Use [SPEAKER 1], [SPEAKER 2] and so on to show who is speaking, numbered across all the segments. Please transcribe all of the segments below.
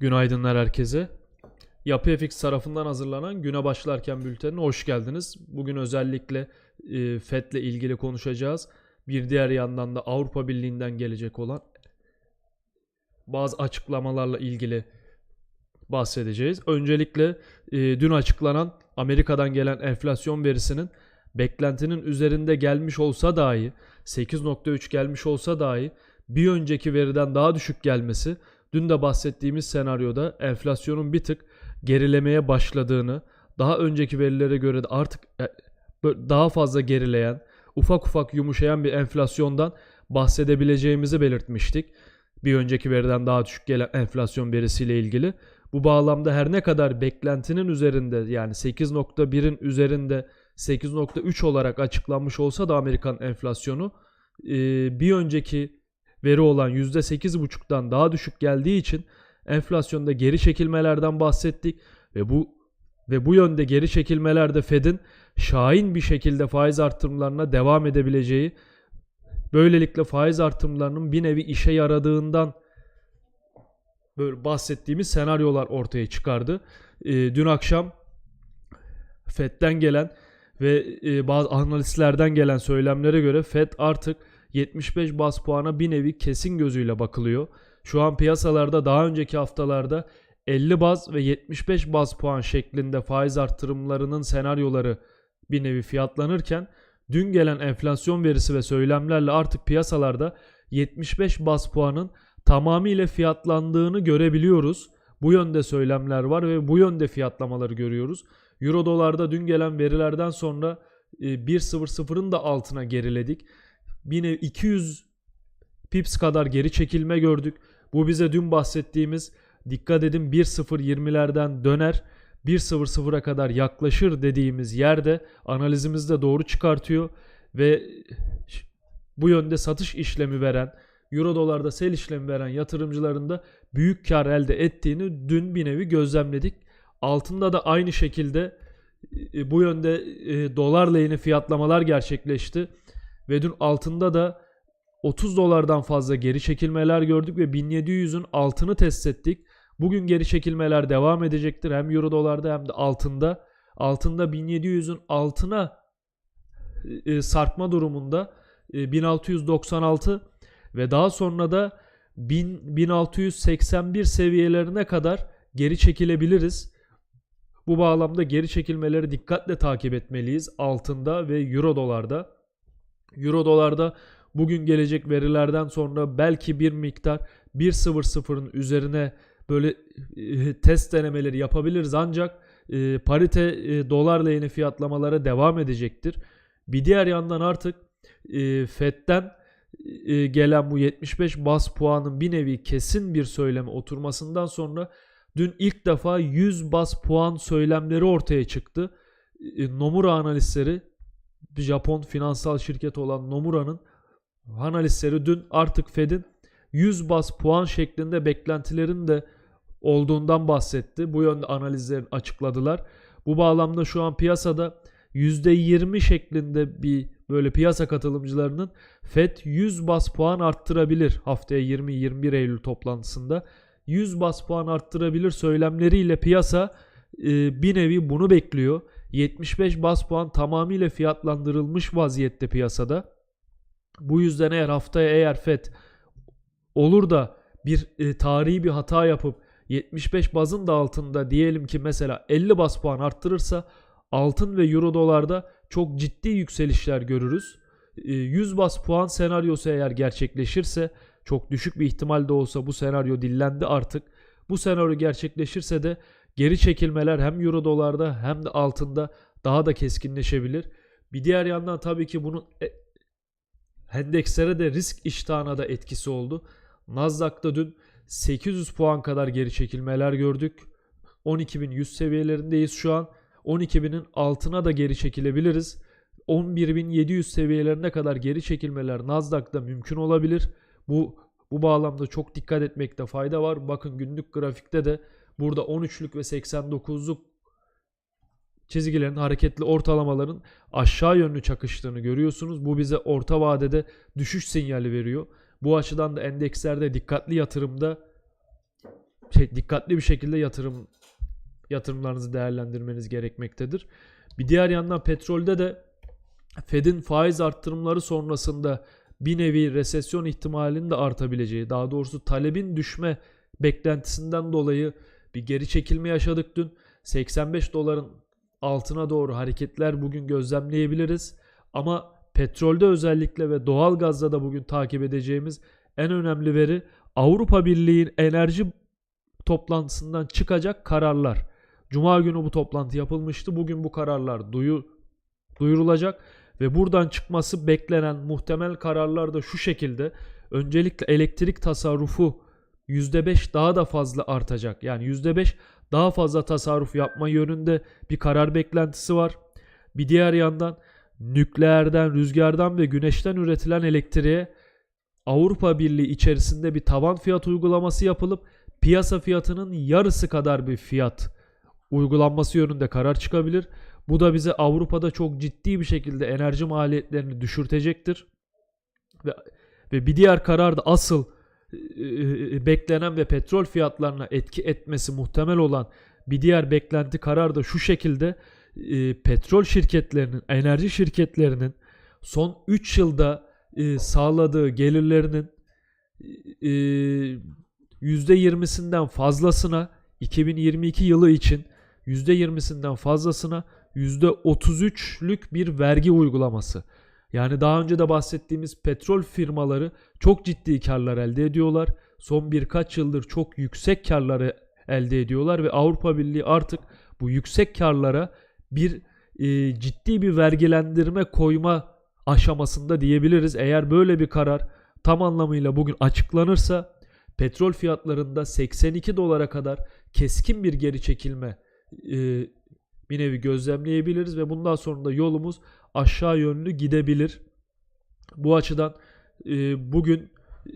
[SPEAKER 1] Günaydınlar herkese. Yapı FX tarafından hazırlanan güne başlarken bültenine hoş geldiniz. Bugün özellikle e, FED'le ilgili konuşacağız. Bir diğer yandan da Avrupa Birliği'nden gelecek olan bazı açıklamalarla ilgili bahsedeceğiz. Öncelikle e, dün açıklanan Amerika'dan gelen enflasyon verisinin beklentinin üzerinde gelmiş olsa dahi 8.3 gelmiş olsa dahi bir önceki veriden daha düşük gelmesi dün de bahsettiğimiz senaryoda enflasyonun bir tık gerilemeye başladığını, daha önceki verilere göre de artık e, daha fazla gerileyen, ufak ufak yumuşayan bir enflasyondan bahsedebileceğimizi belirtmiştik. Bir önceki veriden daha düşük gelen enflasyon verisiyle ilgili. Bu bağlamda her ne kadar beklentinin üzerinde yani 8.1'in üzerinde 8.3 olarak açıklanmış olsa da Amerikan enflasyonu bir önceki veri olan %8.5'tan daha düşük geldiği için enflasyonda geri çekilmelerden bahsettik ve bu ve bu yönde geri çekilmelerde Fed'in şahin bir şekilde faiz artırımlarına devam edebileceği, böylelikle faiz artırımlarının bir nevi işe yaradığından böyle bahsettiğimiz senaryolar ortaya çıkardı. Ee, dün akşam Fed'den gelen ve e, bazı analistlerden gelen söylemlere göre Fed artık 75 bas puana bir nevi kesin gözüyle bakılıyor. Şu an piyasalarda daha önceki haftalarda 50 baz ve 75 baz puan şeklinde faiz arttırımlarının senaryoları bir nevi fiyatlanırken dün gelen enflasyon verisi ve söylemlerle artık piyasalarda 75 baz puanın tamamıyla fiyatlandığını görebiliyoruz. Bu yönde söylemler var ve bu yönde fiyatlamaları görüyoruz. Euro dolarda dün gelen verilerden sonra e, 1.00'ın da altına geriledik. Yine 200 pips kadar geri çekilme gördük. Bu bize dün bahsettiğimiz dikkat edin 1.020'lerden döner 1.00'a kadar yaklaşır dediğimiz yerde analizimizde doğru çıkartıyor ve bu yönde satış işlemi veren Euro dolarda sell işlemi veren yatırımcıların da büyük kar elde ettiğini dün bir nevi gözlemledik. Altında da aynı şekilde e, bu yönde e, dolarla yeni fiyatlamalar gerçekleşti. Ve dün altında da 30 dolardan fazla geri çekilmeler gördük ve 1700'ün altını test ettik. Bugün geri çekilmeler devam edecektir hem euro dolarda hem de altında. Altında 1700'ün altına e, sarkma durumunda e, 1696 ve daha sonra da 1000, 1681 seviyelerine kadar geri çekilebiliriz. Bu bağlamda geri çekilmeleri dikkatle takip etmeliyiz altında ve euro dolarda. Euro dolarda bugün gelecek verilerden sonra belki bir miktar 1.00'ın üzerine böyle e, test denemeleri yapabiliriz ancak e, parite e, dolarla yeni fiyatlamalara devam edecektir. Bir diğer yandan artık e, FED'den gelen bu 75 bas puanın bir nevi kesin bir söyleme oturmasından sonra dün ilk defa 100 bas puan söylemleri ortaya çıktı. Nomura analistleri Japon finansal şirket olan Nomura'nın analistleri dün artık Fed'in 100 bas puan şeklinde beklentilerin de olduğundan bahsetti. Bu yönde analizlerini açıkladılar. Bu bağlamda şu an piyasada %20 şeklinde bir böyle piyasa katılımcılarının Fed 100 bas puan arttırabilir haftaya 20-21 Eylül toplantısında. 100 bas puan arttırabilir söylemleriyle piyasa bir nevi bunu bekliyor. 75 bas puan tamamıyla fiyatlandırılmış vaziyette piyasada. Bu yüzden eğer haftaya eğer FED olur da bir e, tarihi bir hata yapıp 75 bazın da altında diyelim ki mesela 50 bas puan arttırırsa altın ve euro dolarda çok ciddi yükselişler görürüz. E, 100 bas puan senaryosu eğer gerçekleşirse çok düşük bir ihtimal de olsa bu senaryo dillendi artık. Bu senaryo gerçekleşirse de geri çekilmeler hem euro dolarda hem de altında daha da keskinleşebilir. Bir diğer yandan tabii ki bunun e, endekslere de risk iştahına da etkisi oldu. Nasdaq'ta dün 800 puan kadar geri çekilmeler gördük. 12.100 seviyelerindeyiz şu an. 12.000'in altına da geri çekilebiliriz. 11.700 seviyelerine kadar geri çekilmeler Nasdaq'ta mümkün olabilir. Bu bu bağlamda çok dikkat etmekte fayda var. Bakın günlük grafikte de burada 13'lük ve 89'luk çizgilerin hareketli ortalamaların aşağı yönlü çakıştığını görüyorsunuz. Bu bize orta vadede düşüş sinyali veriyor. Bu açıdan da endekslerde dikkatli yatırımda şey, dikkatli bir şekilde yatırım yatırımlarınızı değerlendirmeniz gerekmektedir. Bir diğer yandan petrolde de Fed'in faiz arttırımları sonrasında bir nevi resesyon ihtimalinin de artabileceği, daha doğrusu talebin düşme beklentisinden dolayı bir geri çekilme yaşadık dün. 85 doların altına doğru hareketler bugün gözlemleyebiliriz. Ama petrolde özellikle ve doğal gazda da bugün takip edeceğimiz en önemli veri Avrupa Birliği'nin enerji toplantısından çıkacak kararlar. Cuma günü bu toplantı yapılmıştı. Bugün bu kararlar duyu, duyurulacak ve buradan çıkması beklenen muhtemel kararlar da şu şekilde. Öncelikle elektrik tasarrufu %5 daha da fazla artacak. Yani %5 daha fazla tasarruf yapma yönünde bir karar beklentisi var. Bir diğer yandan nükleerden, rüzgardan ve güneşten üretilen elektriğe Avrupa Birliği içerisinde bir tavan fiyat uygulaması yapılıp piyasa fiyatının yarısı kadar bir fiyat uygulanması yönünde karar çıkabilir. Bu da bize Avrupa'da çok ciddi bir şekilde enerji maliyetlerini düşürtecektir. Ve, ve bir diğer karar da asıl beklenen ve petrol fiyatlarına etki etmesi muhtemel olan bir diğer beklenti karar da şu şekilde e, petrol şirketlerinin, enerji şirketlerinin son 3 yılda e, sağladığı gelirlerinin e, %20'sinden fazlasına 2022 yılı için %20'sinden fazlasına %33'lük bir vergi uygulaması. Yani daha önce de bahsettiğimiz petrol firmaları çok ciddi karlar elde ediyorlar. Son birkaç yıldır çok yüksek karları elde ediyorlar ve Avrupa Birliği artık bu yüksek karlara bir e, ciddi bir vergilendirme koyma aşamasında diyebiliriz. Eğer böyle bir karar tam anlamıyla bugün açıklanırsa petrol fiyatlarında 82 dolara kadar keskin bir geri çekilme e, bir nevi gözlemleyebiliriz ve bundan sonra da yolumuz aşağı yönlü gidebilir. Bu açıdan e, bugün e,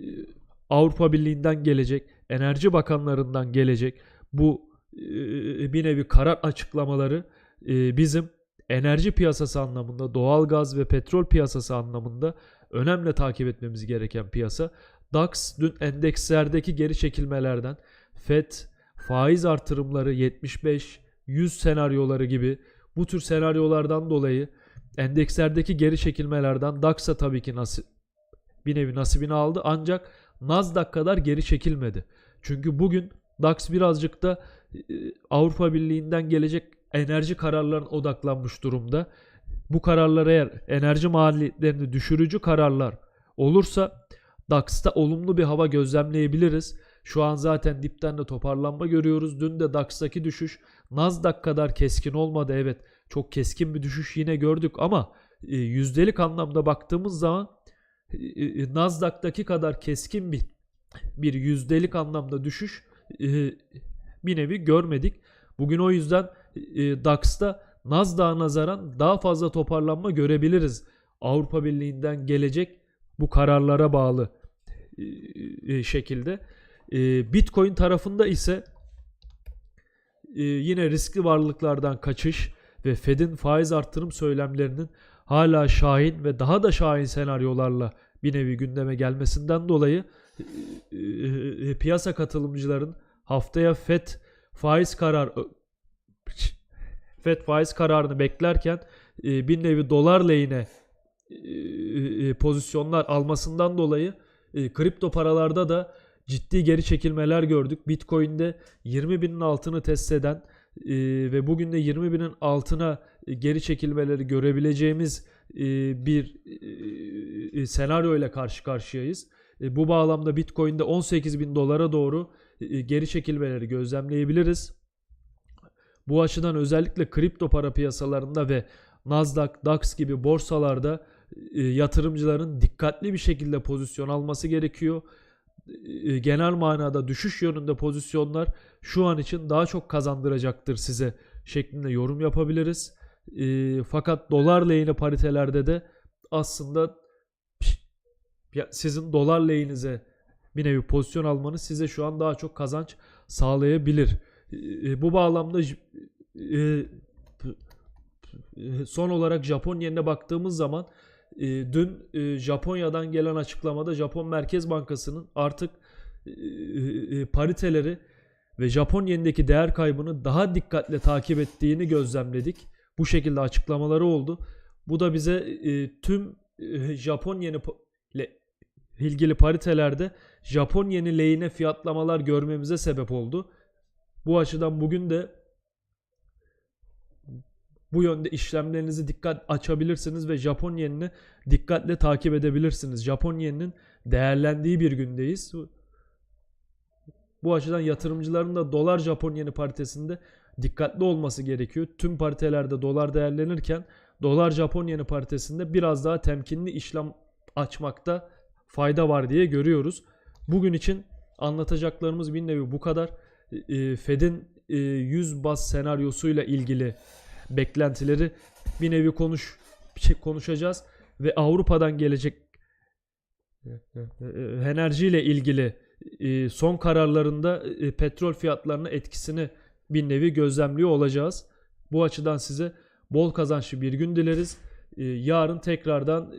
[SPEAKER 1] Avrupa Birliği'nden gelecek, enerji bakanlarından gelecek bu e, bir nevi karar açıklamaları e, bizim enerji piyasası anlamında, doğal gaz ve petrol piyasası anlamında önemli takip etmemiz gereken piyasa. DAX dün endekslerdeki geri çekilmelerden FED faiz artırımları 75 100 senaryoları gibi bu tür senaryolardan dolayı endekslerdeki geri çekilmelerden DAX'a tabii ki nasip bir nevi nasibini aldı ancak Nasdaq kadar geri çekilmedi. Çünkü bugün DAX birazcık da e, Avrupa Birliği'nden gelecek enerji kararlarına odaklanmış durumda. Bu kararlar eğer enerji maliyetlerini düşürücü kararlar olursa DAX'ta olumlu bir hava gözlemleyebiliriz. Şu an zaten dipten de toparlanma görüyoruz. Dün de DAX'taki düşüş Nasdaq kadar keskin olmadı. Evet çok keskin bir düşüş yine gördük ama e, yüzdelik anlamda baktığımız zaman e, e, Nasdaq'taki kadar keskin bir bir yüzdelik anlamda düşüş e, bir nevi görmedik. Bugün o yüzden e, DAX'ta Nasdaq'a nazaran daha fazla toparlanma görebiliriz. Avrupa Birliği'nden gelecek bu kararlara bağlı e, e, şekilde. E, Bitcoin tarafında ise e, yine riskli varlıklardan kaçış ve Fed'in faiz arttırım söylemlerinin hala şahin ve daha da şahin senaryolarla bir nevi gündeme gelmesinden dolayı e, e, e, piyasa katılımcıların haftaya Fed faiz karar Fed faiz kararını beklerken bir nevi dolar lehine pozisyonlar almasından dolayı kripto paralarda da ciddi geri çekilmeler gördük. Bitcoin'de 20 binin altını test eden e, ve bugün de 20 binin altına geri çekilmeleri görebileceğimiz e, bir e, e, senaryo ile karşı karşıyayız. E, bu bağlamda Bitcoin'de 18 bin dolara doğru e, geri çekilmeleri gözlemleyebiliriz. Bu açıdan özellikle kripto para piyasalarında ve Nasdaq, DAX gibi borsalarda e, yatırımcıların dikkatli bir şekilde pozisyon alması gerekiyor. E, genel manada düşüş yönünde pozisyonlar şu an için daha çok kazandıracaktır size şeklinde yorum yapabiliriz. E, fakat dolar lehine paritelerde de aslında sizin dolar lehinize bir nevi pozisyon almanız size şu an daha çok kazanç sağlayabilir. E, bu bağlamda e, son olarak Japon yenine baktığımız zaman e, dün e, Japonya'dan gelen açıklamada Japon Merkez Bankası'nın artık e, e, pariteleri ve Japon yenindeki değer kaybını daha dikkatle takip ettiğini gözlemledik. Bu şekilde açıklamaları oldu. Bu da bize tüm Japon yeni ile ilgili paritelerde Japon yeni lehine fiyatlamalar görmemize sebep oldu. Bu açıdan bugün de bu yönde işlemlerinizi dikkat açabilirsiniz ve Japon yenini dikkatle takip edebilirsiniz. Japon yeninin değerlendiği bir gündeyiz. Bu açıdan yatırımcıların da dolar Japon yeni paritesinde dikkatli olması gerekiyor. Tüm paritelerde dolar değerlenirken dolar Japon yeni paritesinde biraz daha temkinli işlem açmakta fayda var diye görüyoruz. Bugün için anlatacaklarımız bir nevi bu kadar. E, Fed'in e, 100 bas senaryosuyla ilgili beklentileri bir nevi konuş şey konuşacağız ve Avrupa'dan gelecek e, enerjiyle ilgili e, son kararlarında e, petrol fiyatlarına etkisini bir nevi gözlemliyor olacağız. Bu açıdan size bol kazançlı bir gün dileriz. E, Yarın tekrardan e,